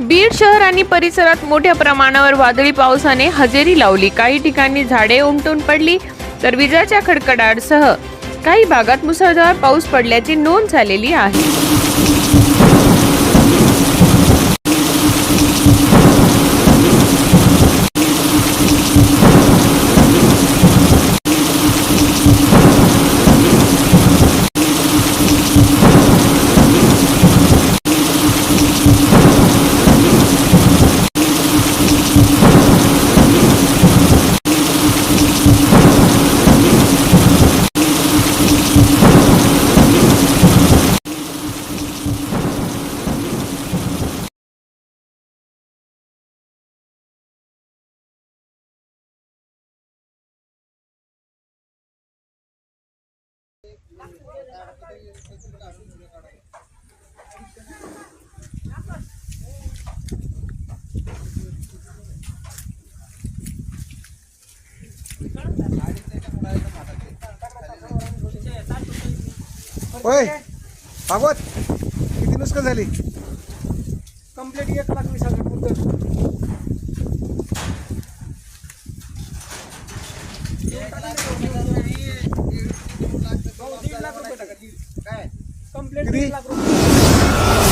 बीड शहर आणि परिसरात मोठ्या प्रमाणावर वादळी पावसाने हजेरी लावली. काही ठिकाणी झाडे उमटून पडली तर विजाच्या खडखडाटसह काही भागात मुसळधार पाऊस पडल्याची नोंद झालेली आहे. होय भागवत किती नुसकं झाली कंप्लीट एक लाख वीस हजार टाका, दीड. कंप्लीट? दीड लाख रुपये